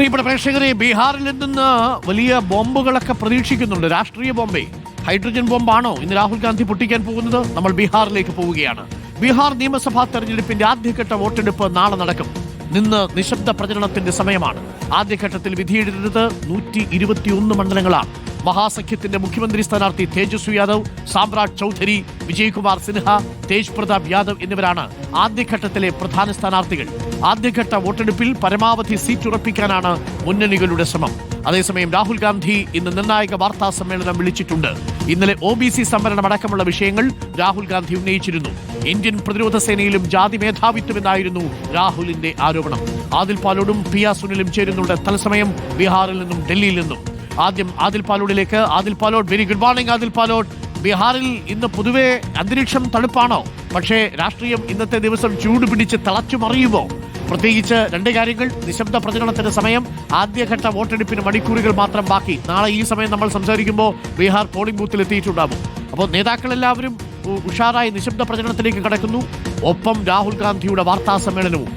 പ്രിയപ്പെട്ട പ്രേക്ഷകരെ ബീഹാറിൽ നിന്ന് വലിയ ബോംബുകളൊക്കെ പ്രതീക്ഷിക്കുന്നുണ്ട്. രാഷ്ട്രീയ ബോംബെ ഹൈഡ്രജൻ ബോംബാണോ ഇന്ന് രാഹുൽ ഗാന്ധി പൊട്ടിക്കാൻ പോകുന്നത്? നമ്മൾ ബീഹാറിലേക്ക് പോവുകയാണ്. ബീഹാർ നിയമസഭാ തെരഞ്ഞെടുപ്പിന്റെ ആദ്യഘട്ട വോട്ടെടുപ്പ് നാളെ നടക്കും. നിന്ന് നിശബ്ദ പ്രചരണത്തിന്റെ സമയമാണ്. ആദ്യഘട്ടത്തിൽ വിധിയെഴുതുന്നത് നൂറ്റി ഇരുപത്തിയൊന്ന് മണ്ഡലങ്ങളാണ്. മഹാസഖ്യത്തിന്റെ മുഖ്യമന്ത്രി സ്ഥാനാർത്ഥി തേജസ്വി യാദവ് സാമ്രാട് ചൌധരി വിജയ്കുമാർ സിൻഹ തേജ് പ്രതാപ് യാദവ് എന്നിവരാണ് ആദ്യഘട്ടത്തിലെ പ്രധാന സ്ഥാനാർത്ഥികൾ. ആദ്യഘട്ട വോട്ടെടുപ്പിൽ പരമാവധി സീറ്റ് ഉറപ്പിക്കാനാണ് മുന്നണികളുടെ ശ്രമം. അതേസമയം രാഹുൽ ഗാന്ധി ഇന്ന് നിർണായക വാർത്താ സമ്മേളനം വിളിച്ചിട്ടുണ്ട്. ഇന്നലെ ഒ ബി സി സംവരണം അടക്കമുള്ള വിഷയങ്ങൾ രാഹുൽ ഗാന്ധി ഉന്നയിച്ചിരുന്നു. ഇന്ത്യൻ പ്രതിരോധ സേനയിലും ജാതി മേധാവിത്വമെന്നായിരുന്നു രാഹുലിന്റെ ആരോപണം. ആദിൽ പാലോടും പിയാസുനിലും ചേരുന്നുണ്ട് തത്സമയം ബീഹാറിൽ നിന്നും ഡൽഹിയിൽ നിന്നും. ആദ്യം Adil പാലോഡിലേക്ക്. Adil Palode very good morning Adil Palode. ബീഹാറിൽ ഇന്ന് പൊതുവെ അന്തരീക്ഷം തണുപ്പാണോ? പക്ഷേ രാഷ്ട്രീയം ഇന്നത്തെ ദിവസം ചൂട് പിടിച്ച് തിളച്ചു മറിയുമോ പ്രത്യേകിച്ച് രണ്ട് കാര്യങ്ങൾ. നിശബ്ദ പ്രചരണത്തിന്റെ സമയം. ആദ്യഘട്ട വോട്ടെടുപ്പിന് മണിക്കൂറുകൾ മാത്രം ബാക്കി. നാളെ ഈ സമയം നമ്മൾ സംസാരിക്കുമ്പോൾ ബീഹാർ പോളിംഗ് ബൂത്തിൽ എത്തിയിട്ടുണ്ടാകും അപ്പോൾ നേതാക്കളെല്ലാവരും ഉഷാറായി നിശബ്ദ പ്രചരണത്തിലേക്ക് കടക്കുന്നു. ഒപ്പം രാഹുൽ ഗാന്ധിയുടെ വാർത്താ സമ്മേളനവും.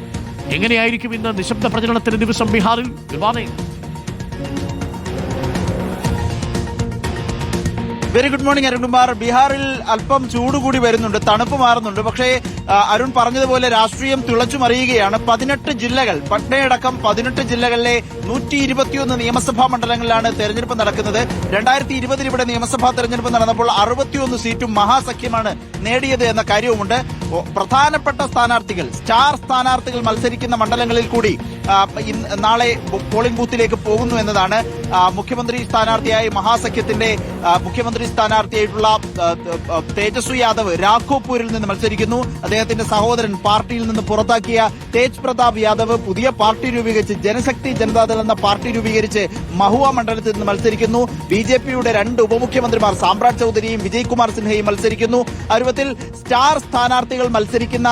എങ്ങനെയായിരിക്കും ഇന്ന് നിശബ്ദ പ്രചരണത്തിന്റെ ദിവസം ബീഹാറിൽ? Good very good morning Arunkumar ബീഹാറിൽ അല്പം ചൂട് കൂടി വരുന്നുണ്ട് തണുപ്പ് മാറുന്നുണ്ട്. പക്ഷേ അരുൺ പറഞ്ഞതുപോലെ രാഷ്ട്രീയം തിളച്ചു മറിയുകയാണ് പതിനെട്ട് ജില്ലകൾ പട്നയടക്കം പതിനെട്ട് ജില്ലകളിലെ നൂറ്റി ഇരുപത്തിയൊന്ന് നിയമസഭാ മണ്ഡലങ്ങളിലാണ് തെരഞ്ഞെടുപ്പ് നടക്കുന്നത്. രണ്ടായിരത്തി ഇരുപതിൽ ഇവിടെ നിയമസഭാ തെരഞ്ഞെടുപ്പ് നടന്നപ്പോൾ അറുപത്തിയൊന്ന് സീറ്റും മഹാസഖ്യമാണ് നേടിയത് എന്ന കാര്യവുമുണ്ട്. പ്രധാനപ്പെട്ട സ്ഥാനാർത്ഥികൾ സ്റ്റാർ സ്ഥാനാർത്ഥികൾ മത്സരിക്കുന്ന മണ്ഡലങ്ങളിൽ കൂടി നാളെ പോളിംഗ് ബൂത്തിലേക്ക് പോകുന്നു എന്നതാണ്. മുഖ്യമന്ത്രി സ്ഥാനാർത്ഥിയായി മഹാസഖ്യത്തിന്റെ മുഖ്യമന്ത്രി സ്ഥാനാർത്ഥിയായിട്ടുള്ള തേജസ്വി യാദവ് രാഘോപൂരിൽ നിന്ന് മത്സരിക്കുന്നു. അദ്ദേഹത്തിന്റെ സഹോദരൻ പാർട്ടിയിൽ നിന്ന് പുറത്താക്കിയ തേജ് പ്രതാപ് യാദവ് പുതിയ പാർട്ടി രൂപീകരിച്ച് ജനശക്തി ജനതാദൾ എന്ന പാർട്ടി രൂപീകരിച്ച് മഹുവ മണ്ഡലത്തിൽ നിന്ന് മത്സരിക്കുന്നു. ബി ജെ പിയുടെ രണ്ട് ഉപമുഖ്യമന്ത്രിമാർ സാമ്രാജ് ചൌധരിയും വിജയ് കുമാർ സിൻഹയും മത്സരിക്കുന്നു. അരുവത്തിൽ സ്റ്റാർ സ്ഥാനാർത്ഥികൾ മത്സരിക്കുന്ന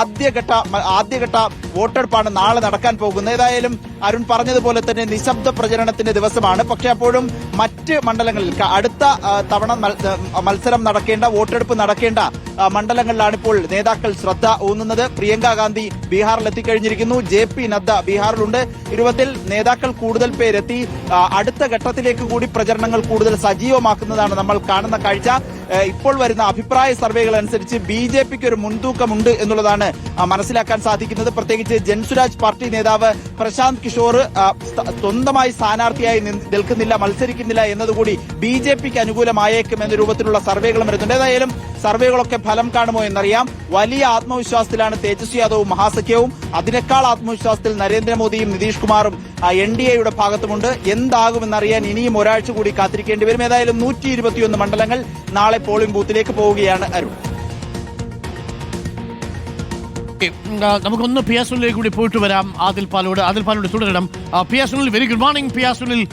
ആദ്യഘട്ട ആദ്യഘട്ട വോട്ടെടുപ്പാണ് നാളെ നടക്കാൻ പോകുന്നത്. ഏതായാലും അരുൺ പറഞ്ഞതുപോലെ തന്നെ നിശബ്ദ പ്രചരണത്തിന്റെ ദിവസമാണ്. പക്ഷേ അപ്പോഴും മറ്റ് മണ്ഡലങ്ങളിൽ അടുത്ത തവണ മത്സരം നടക്കേണ്ട വോട്ടെടുപ്പ് നടക്കേണ്ട മണ്ഡലങ്ങളിലാണ് ഇപ്പോൾ നേതാക്കൾ ശ്രദ്ധ ഊന്നുന്നത്. പ്രിയങ്ക ഗാന്ധി ബീഹാറിൽ എത്തിക്കഴിഞ്ഞിരിക്കുന്നു. ജെ പി നദ്ദ ബീഹാറിലുണ്ട്. ഇരുപത്തിൽ നേതാക്കൾ കൂടുതൽ പേരെത്തി. അടുത്ത ഘട്ടത്തിലേക്ക് കൂടി പ്രചരണങ്ങൾ കൂടുതൽ സജീവമാക്കുന്നതാണ് നമ്മൾ കാണുന്ന കാഴ്ച. ഇപ്പോൾ വരുന്ന അഭിപ്രായ സർവേകൾ അനുസരിച്ച് ബി ജെ പിക്ക് ഒരു മുൻതൂക്കമുണ്ട് എന്നുള്ളതാണ് മനസ്സിലാക്കാൻ സാധിക്കുന്നത്. പ്രത്യേകിച്ച് ജൻസുരാജ് പാർട്ടി നേതാവ് പ്രശാന്ത് കിഷോർ സ്വന്തമായി സ്ഥാനാർത്ഥിയായി നിൽക്കുന്നില്ല മത്സരിക്കുന്നില്ല എന്നതുകൂടി ബി ജെ പിക്ക് അനുകൂലമായേക്കും എന്ന രൂപത്തിലുള്ള സർവേകളും വരുന്നുണ്ട്. ഏതായാലും സർവേകളൊക്കെ ഫലം കാണുമോ എന്നറിയാം. വലിയ ആത്മവിശ്വാസത്തിലാണ് തേജസ്വി യാദവും മഹാസഖ്യവും. അതിനേക്കാൾ ആത്മവിശ്വാസത്തിൽ നരേന്ദ്രമോദിയും നിതീഷ് കുമാറും എൻ ഡി എയുടെ ഭാഗത്തുമുണ്ട്. എന്താകുമെന്നറിയാൻ ഇനിയും ഒരാഴ്ച കൂടി കാത്തിരിക്കേണ്ടി വരും. ഏതായാലും നൂറ്റി ഇരുപത്തിയൊന്ന് മണ്ഡലങ്ങൾ നാളെ പോളിംഗ് ബൂത്തിലേക്ക് പോവുകയാണ് അരുൺ. നമുക്കൊന്ന് പിയാസുനിലേക്ക് കൂടി പോയിട്ട് വരാം. ആദിൽ പാലോട് ആദിൽ പാലോട് തുടരണം. ആ, P S Sunil very good morning പിയാസുനിൽ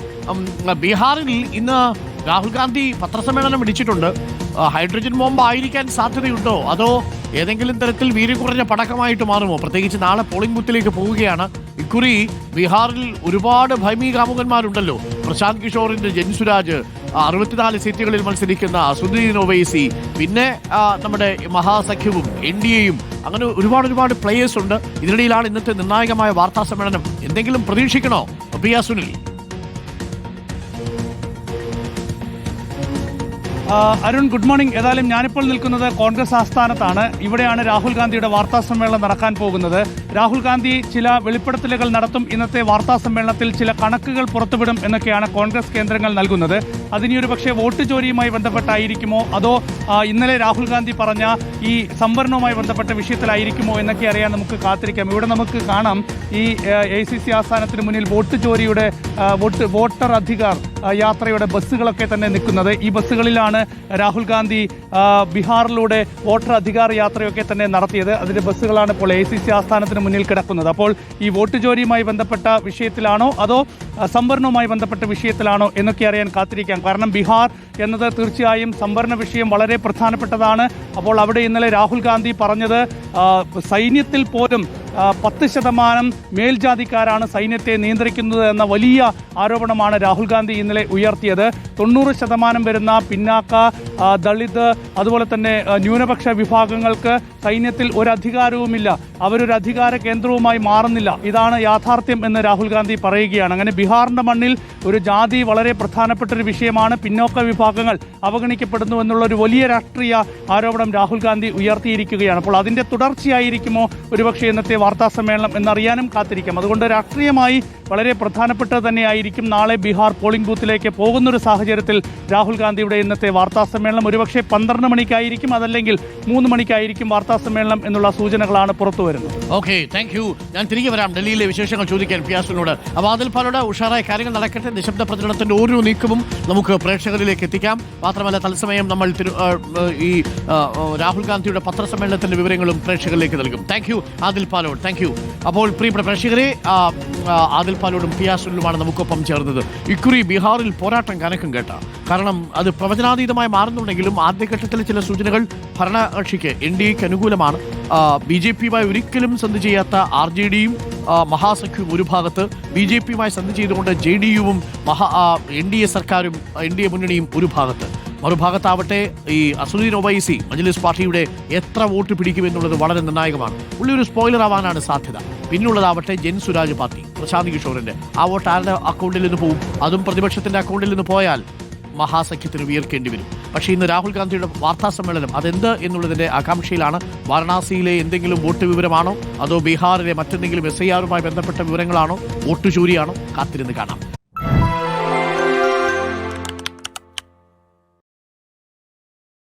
ബീഹാറിൽ ഇന്ന് രാഹുൽ ഗാന്ധി പത്രസമ്മേളനം വിളിച്ചിട്ടുണ്ട്. ഹൈഡ്രജൻ ബോംബ് ആയിരിക്കാൻ സാധ്യതയുണ്ടോ? അതോ ഏതെങ്കിലും തരത്തിൽ വീര്യം കുറഞ്ഞ പടക്കമായിട്ട് മാറുമോ? പ്രത്യേകിച്ച് നാളെ പോളിംഗ് ബൂത്തിലേക്ക് പോവുകയാണ്. ഇക്കുറി ബീഹാറിൽ ഒരുപാട് ഭൈമീകാമുകന്മാരുണ്ടല്ലോ. പ്രശാന്ത് കിഷോറിന്റെ ജൻസുരാജ് അറുപത്തിനാല് സീറ്റുകളിൽ മത്സരിക്കുന്ന സുദീൻ ഒവൈസി പിന്നെ നമ്മുടെ മഹാസഖ്യവും എൻ ഡി എയും അങ്ങനെ ഒരുപാട് ഒരുപാട് പ്ലേയേഴ്സ് ഉണ്ട്. ഇതിനിടയിലാണ് ഇന്നത്തെ നിർണായകമായ വാർത്താ സമ്മേളനം. എന്തെങ്കിലും പ്രതീക്ഷിക്കണോ? Piya Sunil. Arun good morning. ഏതായാലും ഞാനിപ്പോൾ നിൽക്കുന്നത് കോൺഗ്രസ് ആസ്ഥാനത്താണ്. ഇവിടെയാണ് രാഹുൽ ഗാന്ധിയുടെ വാർത്താ സമ്മേളനം നടക്കാൻ പോകുന്നത്. രാഹുൽ ഗാന്ധി ചില വെളിപ്പെടുത്തലുകൾ നടത്തും. ഇന്നത്തെ വാർത്താ സമ്മേളനത്തിൽ ചില കണക്കുകൾ പുറത്തുവിടും എന്നൊക്കെയാണ് കോൺഗ്രസ് കേന്ദ്രങ്ങൾ നൽകുന്നത്. അതിനി ഒരു പക്ഷേ വോട്ട് ചോരിയുമായി ബന്ധപ്പെട്ടായിരിക്കുമോ? അതോ ഇന്നലെ രാഹുൽ ഗാന്ധി പറഞ്ഞ ഈ സംവരണവുമായി ബന്ധപ്പെട്ട വിഷയത്തിലായിരിക്കുമോ എന്നൊക്കെ അറിയാൻ നമുക്ക് കാത്തിരിക്കാം. ഇവിടെ നമുക്ക് കാണാം ഈ എ സി സി ആസ്ഥാനത്തിന് മുന്നിൽ വോട്ട് ചോരിയുടെ വോട്ട് വോട്ടർ അധികാർ യാത്രയുടെ ബസ്സുകളൊക്കെ തന്നെ നിൽക്കുന്നത്. ഈ ബസ്സുകളിലാണ് രാഹുൽ ഗാന്ധി ബീഹാറിലൂടെ വോട്ടർ അധികാര യാത്രയൊക്കെ തന്നെ നടത്തിയത്. അതിന്റെ ബസ്സുകളാണ് ഇപ്പോൾ എ സി സി ആസ്ഥാനത്തിന് മുന്നിൽ കിടക്കുന്നത്. അപ്പോൾ ഈ വോട്ട് ജോലിയുമായി ബന്ധപ്പെട്ട വിഷയത്തിലാണോ അതോ സംവരണവുമായി ബന്ധപ്പെട്ട വിഷയത്തിലാണോ എന്നൊക്കെ അറിയാൻ കാത്തിരിക്കാം. കാരണം ബീഹാർ എന്നത് തീർച്ചയായും സംവരണ വിഷയം വളരെ പ്രധാനപ്പെട്ടതാണ്. അപ്പോൾ അവിടെ ഇന്നലെ രാഹുൽ ഗാന്ധി പറഞ്ഞത് സൈന്യത്തിൽ പോലും പത്ത് ശതമാനം മേൽജാതിക്കാരാണ് സൈന്യത്തെ നിയന്ത്രിക്കുന്നത് എന്ന വലിയ ആരോപണമാണ് രാഹുൽ ഗാന്ധി ഇന്നലെ ഉയർത്തിയത്. തൊണ്ണൂറ് ശതമാനം വരുന്ന പിന്നാക്ക ദളിത് അതുപോലെ തന്നെ ന്യൂനപക്ഷ വിഭാഗങ്ങൾക്ക് സൈന്യത്തിൽ ഒരു അധികാരവുമില്ല. അവരൊരു അധികാര കേന്ദ്രവുമായി മാറുന്നില്ല. ഇതാണ് യാഥാർത്ഥ്യം എന്ന് രാഹുൽ ഗാന്ധി പറയുകയാണ്. അങ്ങനെ ബീഹാറിന്റെ മണ്ണിൽ ഒരു ജാതി വളരെ പ്രധാനപ്പെട്ട ഒരു വിഷയമാണ്. പിന്നോക്ക വിഭാഗങ്ങൾ അവഗണിക്കപ്പെടുന്നു എന്നുള്ള ഒരു വലിയ രാഷ്ട്രീയ ആരോപണം രാഹുൽ ഗാന്ധി ഉയർത്തിയിരിക്കുകയാണ്. അപ്പോൾ അതിന്റെ തുടർച്ചയായിരിക്കുമോ? ഒരുപക്ഷെ ഇന്നത്തെ വാർത്താ സമ്മേളനം എന്നറിയാനും കാത്തിരിക്കാം. അതുകൊണ്ട് രാഷ്ട്രീയമായി വളരെ പ്രധാനപ്പെട്ടത് തന്നെയായിരിക്കും നാളെ ബീഹാർ പോളിംഗ് ബൂത്തിലേക്ക് പോകുന്ന ഒരു സാഹചര്യത്തിൽ രാഹുൽ ഗാന്ധിയുടെ ഇന്നത്തെ വാർത്താ സമ്മേളനം. ഒരുപക്ഷെ പന്ത്രണ്ട് മണിക്കായിരിക്കും അതല്ലെങ്കിൽ മൂന്ന് മണിക്കായിരിക്കും വാർത്താ സമ്മേളനം എന്നുള്ള സൂചനകളാണ് പുറത്തു വരുന്നത്. ഓക്കെ താങ്ക് യു ഞാൻ തിരികെ വരാം. ഡൽഹിയിലെ വിശേഷങ്ങൾ ചോദിക്കാൻ പിയാസിനോട്. അപ്പോൾ അതിൽ പാലോട് ഉഷാറായ കാര്യങ്ങൾ നടക്കട്ടെ. നിശബ്ദ പ്രചരണത്തിന്റെ ഓരോ നീക്കവും നമുക്ക് പ്രേക്ഷകരിലേക്ക് എത്തിക്കാം. മാത്രമല്ല തത്സമയം നമ്മൾ ഈ രാഹുൽ ഗാന്ധിയുടെ പത്രസമ്മേളനത്തിന്റെ വിവരങ്ങളും പ്രേക്ഷകരിലേക്ക് നൽകും. Thank you Adil Palode thank you അപ്പോൾ പ്രിയപ്പെട്ട പ്രേക്ഷകരെ ആദിൽ പാലോടും പിയാസുലുമാണ് നമുക്കൊപ്പം ചേർന്നത്. ഇക്കുറി ബീഹാറിൽ പോരാട്ടം കനക്കും കേട്ട. കാരണം അത് പ്രവചനാതീതമായി മാറുന്നുണ്ടെങ്കിലും ആദ്യഘട്ടത്തിലെ ചില സൂചനകൾ ഭരണകക്ഷിക്ക് എൻ ഡി എക്ക് അനുകൂലമാണ്. ബി ജെ പിയുമായി ഒരിക്കലും സന്ധി ചെയ്യാത്ത ആർ ജെ ഡിയും മഹാസഖ്യവും ഒരു ഭാഗത്ത്. ബി ജെ പിയുമായി സന്ധി ചെയ്തുകൊണ്ട് ജെ ഡി യുവും മഹാ എൻ ഡി എ സർക്കാരും എൻ ഡി എ മുന്നണിയും ഒരു ഭാഗത്ത്. മറുഭാഗത്താവട്ടെ ഈ അസുദീൻ ഒബൈസി മജ്ലിസ് പാർട്ടിയുടെ എത്ര വോട്ട് പിടിക്കുമെന്നുള്ളത് വളരെ നിർണായകമാണ്. പുള്ളി ഒരു സ്പോയിലർ ആവാനാണ് സാധ്യത. പിന്നുള്ളതാവട്ടെ ജൻ സുരാജ് പാർട്ടി പ്രശാന്ത് കിഷോറിന്റെ. ആ വോട്ട് ആരുടെ അക്കൗണ്ടിൽ നിന്ന് പോവും? അതും പ്രതിപക്ഷത്തിന്റെ അക്കൗണ്ടിൽ നിന്ന് പോയാൽ മഹാസഖ്യത്തിന് ഉയർക്കേണ്ടി വരും. പക്ഷേ ഇന്ന് രാഹുൽ ഗാന്ധിയുടെ വാർത്താ സമ്മേളനം അതെന്ത് എന്നുള്ളതിന്റെ ആകാംക്ഷയിലാണ്. വാരണാസിയിലെ എന്തെങ്കിലും വോട്ട് വിവരമാണോ? അതോ ബീഹാറിലെ മറ്റെന്തെങ്കിലും എസ് ഐ ആറുമായി ബന്ധപ്പെട്ട വിവരങ്ങളാണോ? വോട്ട് ചൂരിയാണോ? കാത്തിരുന്ന് കാണാം.